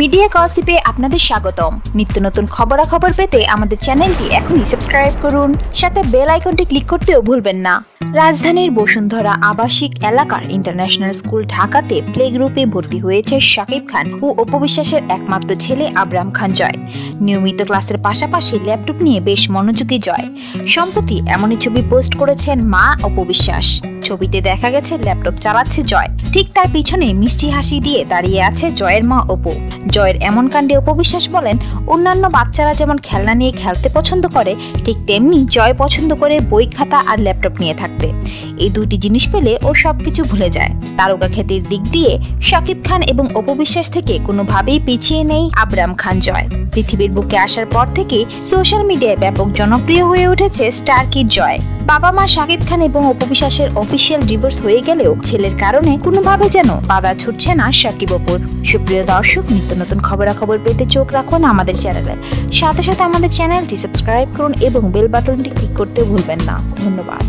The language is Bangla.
মিডিয়া গসিপে আপনাদের স্বাগতম। নিত্য নতুন খবরাখবর পেতে আমাদের চ্যানেলটি এখনই সাবস্ক্রাইব করুন, সাথে বেল আইকনটি ক্লিক করতেও ভুলবেন না। রাজধানীর বসুন্ধরা আবাসিক এলাকার ইন্টারন্যাশনাল স্কুল ঢাকাতে প্লে গ্রুপে ভর্তি হয়েছে শাকিব খান, ও অপবিশ্বাসের একমাত্র ছেলে আবরাম খান জয়। নিয়মিত ক্লাসের পাশাপাশি ল্যাপটপ নিয়ে বেশ মনোযোগী জয়। সম্প্রতি এমনই ছবি পোস্ট করেছেন মা অপবিশ্বাস। ছবিতে দেখা গেছে ল্যাপটপ চালাচ্ছে জয়। ঠিক তার পিছনে মিষ্টি হাসি দিয়ে দাঁড়িয়ে আছে জয়ের মা অপু। জয়ের এমন কাণ্ডে অপবিশ্বাস বলেন, অন্যান্য বাচ্চারা যেমন খেলনা নিয়ে খেলতে পছন্দ করে, ঠিক তেমনি জয় পছন্দ করে বই, খাতা আর ল্যাপটপ নিয়ে থাকতে এই দুটি জিনিস পেলে ও সবকিছু ভুলে যায়। তারকা খ্যাতির দিক দিয়ে শাকিব খান এবং অপবিশ্বাস থেকে কোনোভাবেই পিছিয়ে নেই আবরাম খান জয়। পৃথিবীর বুকে আসার পর থেকে সোশ্যাল মিডিয়ায় ব্যাপক জনপ্রিয় হয়ে উঠেছে স্টার কিড জয়। বাবা মা শাকিব খান এবং অপবিশ্বাসের অফিসিয়াল ডিভোর্স হয়ে গেলেও ছেলের কারণে কোনোভাবে যেন বাধা ছুটছে না শাকিব ওপর সুপ্রিয় দর্শক, নিত্য নতুন খবরাখবর পেতে চোখ রাখুন আমাদের চ্যানেলে। সাথে সাথে আমাদের চ্যানেলটি সাবস্ক্রাইব করুন এবং বেল বাটনটি ক্লিক করতে ভুলবেন না। ধন্যবাদ।